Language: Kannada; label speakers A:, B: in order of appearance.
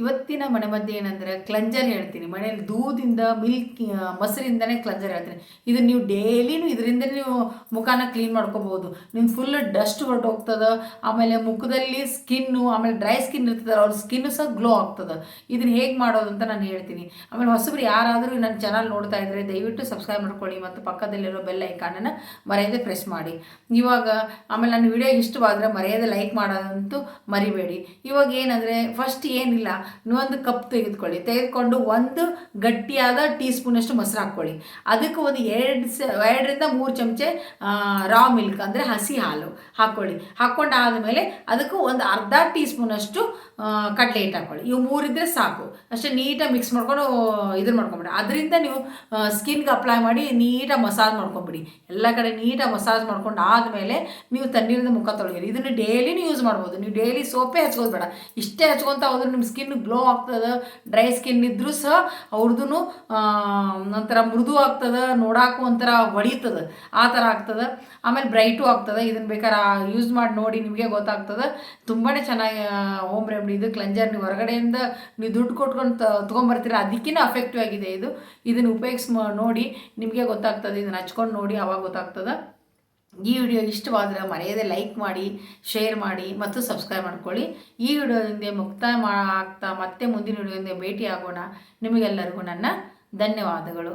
A: ಇವತ್ತಿನ ಮನೆ ಮಧ್ಯೆ ಏನಂದರೆ ಕ್ಲಂಜರ್ ಹೇಳ್ತೀನಿ. ಮನೆಯಲ್ಲಿ ದೂದಿಂದ ಮಿಲ್ಕ್ ಮೊಸರಿಂದನೇ ಕ್ಲಂಜರ್ ಹೇಳ್ತೀನಿ. ಇದು ನೀವು ಡೈಲಿನೂ ಇದರಿಂದ ನೀವು ಮುಖನ ಕ್ಲೀನ್ ಮಾಡ್ಕೋಬೋದು ನಿಮ್ಮ ಫುಲ್ ಡಸ್ಟ್ ಹೊರಟೋಗ್ತದೆ, ಆಮೇಲೆ ಮುಖದಲ್ಲಿ ಸ್ಕಿನ್ನು, ಆಮೇಲೆ ಡ್ರೈ ಸ್ಕಿನ್ ಇರ್ತದೆ ಅವ್ರ ಸ್ಕಿನ್ನು ಸಹ ಗ್ಲೋ ಆಗ್ತದೆ. ಇದನ್ನು ಹೇಗೆ ಮಾಡೋದು ಅಂತ ನಾನು ಹೇಳ್ತೀನಿ. ಆಮೇಲೆ ಹೊಸಬ್ರು ಯಾರಾದರೂ ನನ್ನ ಚಾನಲ್ ನೋಡ್ತಾ ಇದ್ದರೆ ದಯವಿಟ್ಟು ಸಬ್ಸ್ಕ್ರೈಬ್ ಮಾಡ್ಕೊಳ್ಳಿ ಮತ್ತು ಪಕ್ಕದಲ್ಲಿರೋ ಬೆಲ್ ಐಕಾನನ್ನು ಮರೆಯದೆ ಪ್ರೆಸ್ ಮಾಡಿ. ಇವಾಗ, ಆಮೇಲೆ ನನ್ನ ವಿಡಿಯೋ ಇಷ್ಟವಾದರೆ ಮರೆಯದೆ ಲೈಕ್ ಮಾಡೋದಂತೂ ಮರಿಬೇಡಿ. ಇವಾಗ ಏನಂದರೆ ಫಸ್ಟ್ ಏನಿಲ್ಲ ನೀವೊಂದು ಕಪ್ ತೆಗೆದುಕೊಳ್ಳಿ. ತೆಗೆದುಕೊಂಡು ಒಂದು ಗಟ್ಟಿಯಾದ ಟೀ ಸ್ಪೂನಷ್ಟು ಮೊಸರು ಹಾಕ್ಕೊಳ್ಳಿ. ಅದಕ್ಕೆ ಒಂದು ಎರಡು ಸ, ಎರಡರಿಂದ ಮೂರು ಚಮಚೆ ರಾ ಮಿಲ್ಕ್ ಅಂದರೆ ಹಸಿ ಹಾಲು ಹಾಕ್ಕೊಳ್ಳಿ. ಹಾಕ್ಕೊಂಡಾದಮೇಲೆ ಅದಕ್ಕೂ ಒಂದು ಅರ್ಧ ಟೀ ಸ್ಪೂನಷ್ಟು ಕಡಲೆ ಹಿಟ್ಟು ಹಾಕ್ಕೊಳ್ಳಿ. ಇವು ಮೂರಿದ್ರೆ ಸಾಕು. ಅಷ್ಟೇ ನೀಟಾಗಿ ಮಿಕ್ಸ್ ಮಾಡ್ಕೊಂಡು ಇದನ್ನ ಮಾಡ್ಕೊಂಬಿಡಿ. ಅದರಿಂದ ನೀವು ಸ್ಕಿನ್ಗೆ ಅಪ್ಲೈ ಮಾಡಿ ನೀಟಾಗಿ ಮಸಾಜ್ ಮಾಡ್ಕೊಂಬಿಡಿ. ಎಲ್ಲ ಕಡೆ ನೀಟಾಗಿ ಮಸಾಜ್ ಮಾಡ್ಕೊಂಡು ಆದಮೇಲೆ ನೀವು ತಣ್ಣೀರಿಂದ ಮುಖ ತೊಳೆಯಿರಿ ಇದನ್ನು ಡೈಲಿನೂ ಯೂಸ್ ಮಾಡ್ಬೋದು. ನೀವು ಡೈಲಿ ಸೋಪೇ ಹಚ್ಕೋದು ಬೇಡ ಇಷ್ಟೇ ಹಚ್ಕೊತ ಹೋದ್ರೆ ನಿಮ್ಮ ಸ್ಕಿನ್ ಗ್ಲೋ ಆಗ್ತದೆ ಡ್ರೈ ಸ್ಕಿನ್ ಇದ್ದರೂ ಸಹ ಅವ್ರದ್ದು ಒಂಥರ ಮೃದು ಆಗ್ತದೆ, ನೋಡಾಕು ಒಂಥರ ಹೊಳಿತದೆ, ಆ ಥರ ಆಗ್ತದೆ. ಆಮೇಲೆ ಬ್ರೈಟು ಆಗ್ತದೆ ಇದನ್ನು ಬೇಕಾದ್ರೆ ಯೂಸ್ ಮಾಡಿ ನೋಡಿ ನಿಮಗೆ ಗೊತ್ತಾಗ್ತದೆ. ತುಂಬಾ ಚೆನ್ನಾಗಿ ಹೋಮ್ ರೆಮಿಡಿ ಇದು ಕ್ಲೆಂಜರ್ ನೀವು ಹೊರಗಡೆಯಿಂದ ನೀವು ದುಡ್ಡು ಕೊಟ್ಕೊಂಡು ತೊಗೊಂಬರ್ತೀರ ಅದಕ್ಕಿಂತ ಅಫೆಕ್ಟಿವ್ ಆಗಿದೆ ಇದು. ಇದನ್ನು ಉಪಯೋಗಿಸ್ ನೋಡಿ ನಿಮಗೆ ಗೊತ್ತಾಗ್ತದೆ ಇದನ್ನು ಹಚ್ಕೊಂಡು ನೋಡಿ ಅವಾಗ ಗೊತ್ತಾಗ್ತದೆ. ಈ ವಿಡಿಯೋ ಇಷ್ಟವಾದರೆ ಮರೆಯದೆ ಲೈಕ್ ಮಾಡಿ ಶೇರ್ ಮಾಡಿ ಮತ್ತು ಸಬ್ಸ್ಕ್ರೈಬ್ ಮಾಡ್ಕೊಳ್ಳಿ. ಈ ವಿಡಿಯೋದಿಂದ ಮುಕ್ತಾಯ ಮಾ ಆಗ್ತಾ ಮತ್ತೆ ಮುಂದಿನ ವಿಡಿಯೋದಿಂದ ಭೇಟಿ ಆಗೋಣ ನಿಮಗೆಲ್ಲರಿಗೂ ನನ್ನ ಧನ್ಯವಾದಗಳು.